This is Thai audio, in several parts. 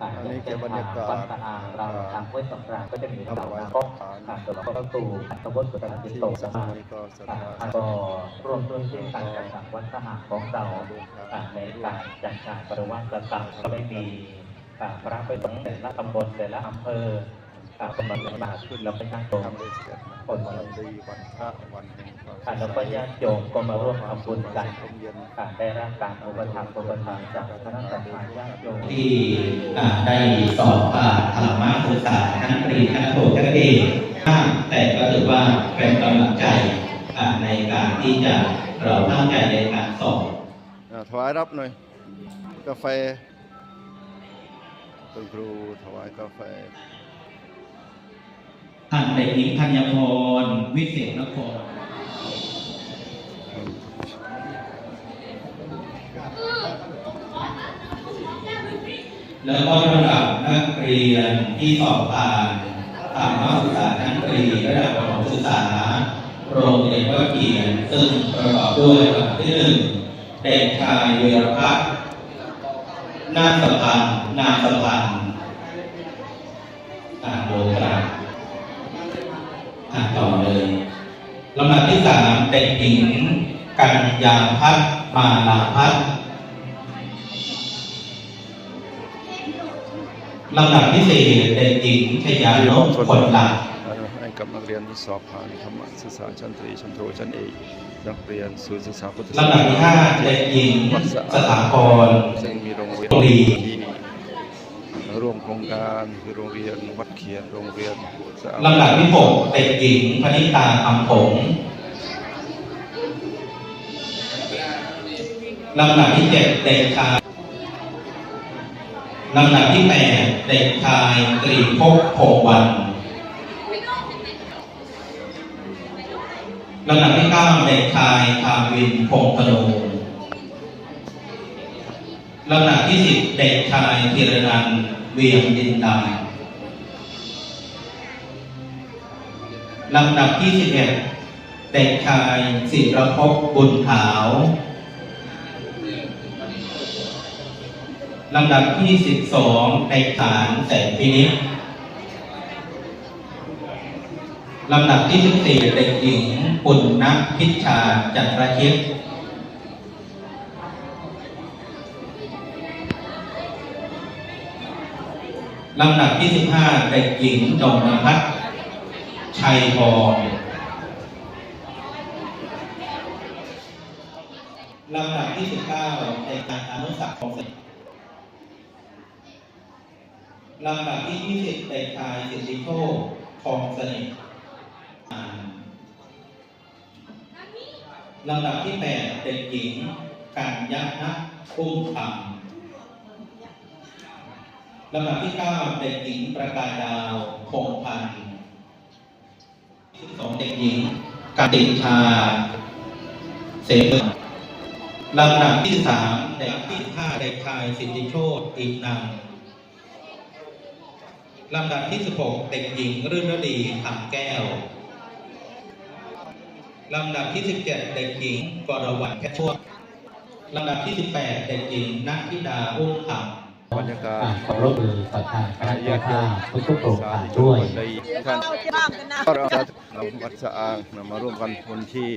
อันนี้เก็บบรรยากาศเราทางห้วยสำราญก็จะมีเราก็ผ่านตัวเราก็ตูตำบลสุตานจิตที่โตสมาถานีก็สอ่าถานก็รวมด้วยช่วยกันจัดสรรวัดสะอางของเราในการจัดการบริวารต่างๆก็ได้มีพระไปสงฆ์แต่ละตำบลแต่ละอำเภอ อ่ากำลังมาขึ้นแล้วไปนั่งตรงทำได้เสร็จนะคนวันดีวันพระวันแห่งความอ่าแล้วก็ญาติโยมก็มาร่วมทำบุญกันร่มเย็นอ่าได้รับการอุปถัมภ์อุปถัมภ์จากคณะสัตยาญาติโยมที่ได้สอบผ่านธรรมะศึกษาทั้งตรีทั้งโททั้งเอกมากแต่ก็ถือว่าเป็นกำลังใจอาในการที่จะเราตั้งใจในการสอบถวายรับหน่อยกาแฟคุณครูถวายกาแฟ ท่านเด็กหญิงธัญพร วิเศษนครแล้วก็ระดับนักเรียนที่สอบผ่านธรรมศึกษาชั้นตรีระดับประถมศึกษา โรงเรียนวัดเกียรติซึ่งประกอบด้วยลำดับที่หนึ่งเด็กชายเวีรพัฒน์นาสพันธ์นาสพันธ์อ่านโดยกางอ่าน ต่อเลยลำดับที่สามเด็กหญิงกัญญาพัฒน์มาลาพัฒน์ลำดับที่สี่เด็กหญิงชยานพผลหลักให้กับนักเรียนที่สอบผ่านธรรมศึกษาชั้นตรีชั้นโทชั้นเอกนักเรียนศูนย์ศึกษาพุทธศาสลำดับที่ห้าเด็กหญิงสถาพรซึ่งมีโรงเรียนโร่วมโครงการคือโรงเรียนวัดเขียนโรงเรียนลำดับที่หกเด็กหญิงพนิตาคำผงลำดับที่เจ็ดเด็กชายลำดับที่แปดเด็กชายตรีภพโพวันลำดับที่เก้าเด็กชายทาวินพงธนูลำดับที่สิบเด็กชายธีรนันท์ เวียงดินดำลำดับที่ 11 เด็กชายศิรภพบุญขาว ลำดับที่ 12 เด็กฐานแสงพินิจลำดับที่ 14 เด็กหญิงปุณณพิชชาจันทรคิด ลำดับที่ 15 เด็กหญิงดงนภัทรชัยพรลำดับที่ 19ในการอนุสักของศิษย์ลำดับที่ 20 เด็กชายสิทธิโชคทองสนิทอ่านลำดับที่ 8 เด็กหญิงกัญญาณคุ้มคำ ลำดับที่9เด็กหญิงประกายดาวคงพันธ์สองเด็กหญิงกติชา เสมลำดับที่สามเด็กที่ห้าเด็กชายสิทธิโชตอีกนังลำดับที่สิบหกเด็กหญิงรื่นรดีคำแก้วลำดับที่สิบเจ็ดเด็กหญิงกรวัตแค่ชั่วลำดับที่สิบแปดเด็กหญิงนัทธิดาอุ้มคำ บรรยากาศอ่าขอรบมือศรัทธาคณะเจ้าภาพทุกๆโครงการด้วยในท่านก็เราจะนำวัดสะอางนำมาร่วมกันคนที่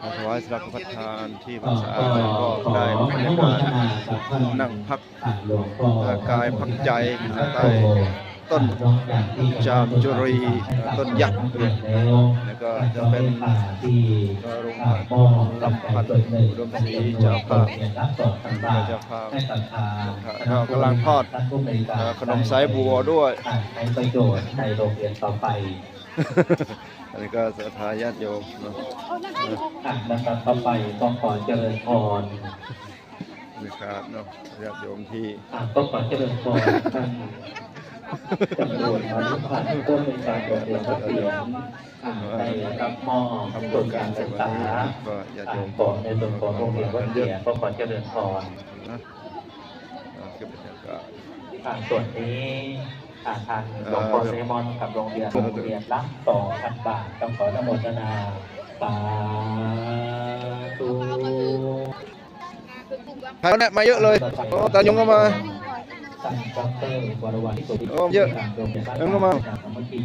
มาถวายสักพัฒทานที่วัก็ดสะอางแล้วก็ขอได้อบรรนุยาโมกาศทนากับท่านนั่งพักอ่าหลวงพ่อกายพักใจพระใต้นจามจุรีต้นยักษ์แล้วก็จะเป็นก็โรงอ่าพยาบาลำพันธ์ส่วมศรีเจ้าภาพเจ้าภาพให้ศรัทธาเรากำลังทอดขนมสายบัวด้วยให้ประโยชน์ในโรงเรียนต่อไปอันนี้ก็สถาญาติโยมนะนะครับต่อไปก็ขอเจริญพรบรรยากาศเนาะญาติโยมที่อะก็ขอเจริญพรท่าน จำนวนอนุพันธ์ผู้มีการโรงเรียนวัดเสียงอ่าได้รับมอบทุนการศึกษาก็ญาติโยอ่ามของในส่วนของโรงเรียนวัดเสียงก็ขอเจริญพรนะอ่าคือบรรยากาศอ่าส่วนนี้ทางหลวงพ่อเซมอนกับโรงเรียนโรงเรียนละสองพันบาทต้องขออนโมทนาสาธุใครเนี่ยมาเยอะเลยตาหยงก็มา เตอรวรวัฒน์สุริโอ้เยอะทางโรงพยาบาลเอ็งก็มาสามัคคี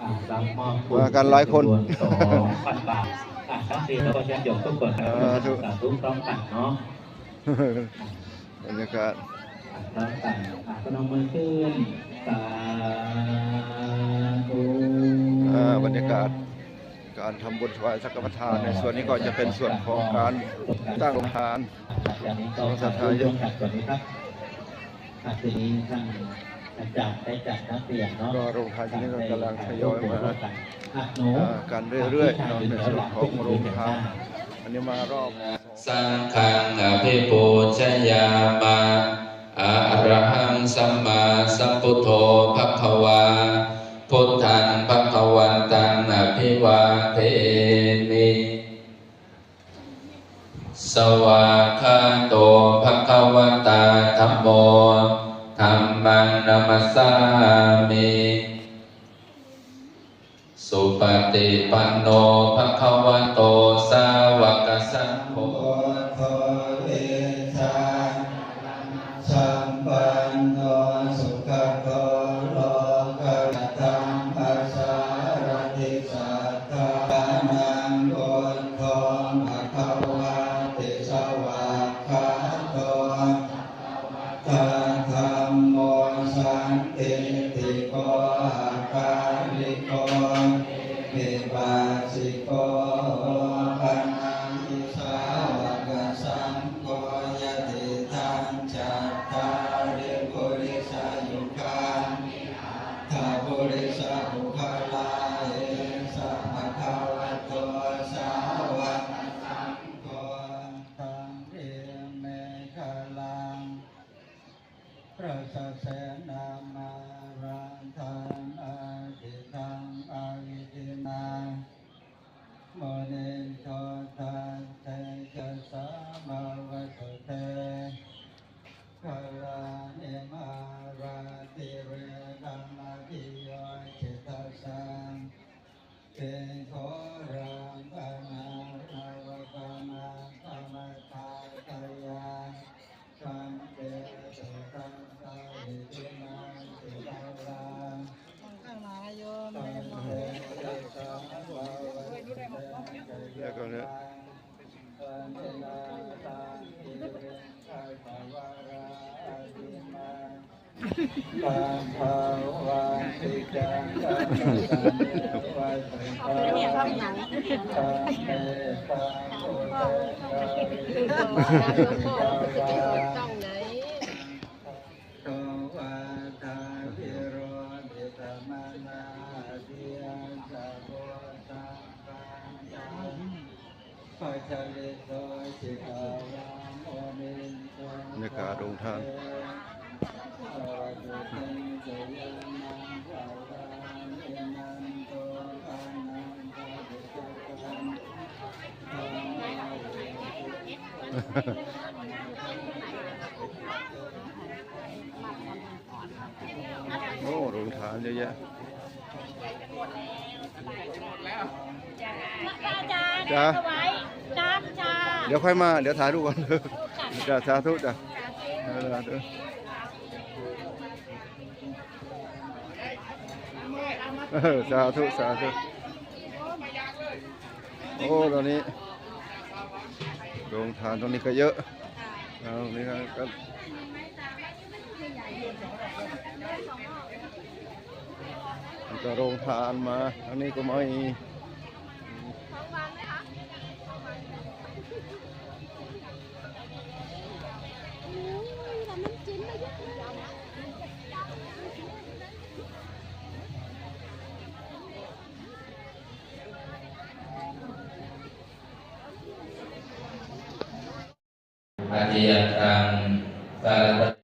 อ่ารับมอบทุมากันหลายคนจำวสองพันบาทอ่าทั้งสี่แล้วก็ยันยกทุกคนนะครับสาธุสาธุพร้อมกันเนาะบรรยากาศพร้อมกันอ่าพนมมือขึ้นสาธุอ่าบรรยากาศการทำบุญถวายสังฆทานในส่วนนี้ก็จะเป็นส่วนของการตั้งโรงทานจากนี้ก็สาธุร่วมกันก่อนนี้ ครับอ่าทีนี้ท่านอาจารย์ได้จัดนักเรียนเนาะก็โรงทานที่นี่ก็กำลังทยอยมาอะหนูอ่ากันเรื่อยๆเนาะในส่วนของโรงทานอันนี้มารอบสังฆังอภิปูชยามาอะระหังสัมมาสัมพุทโธภควา พุทธังภควันตังอภิวา สวาคาโตภควตาธัมโมธัมมังนัมสสามิสุปฏิปันโนภควโตสาวกสังโฆ ติติโกอาคาลิโกเมวาสิโก บรรยากาศโรงทาน สวัสดิเตจยันนังภาวังอินันโตอานันตติจักขันธรรมะ โอ้โรงทานเยอะแยะจ้าจ้าถวายน้ำจ้าเดี๋ยวค่อยมา เดี๋ยวถ่ายรูปก่อนจ้าสาธุจ้ะสาธุเออสาธุสาธุโอ้ตอนนี้ โรงทานตรงนี้ก็เยอะเอาตรงนี้ก็มันก็โรงทานมาอันนี้ก็ไม่ dia akan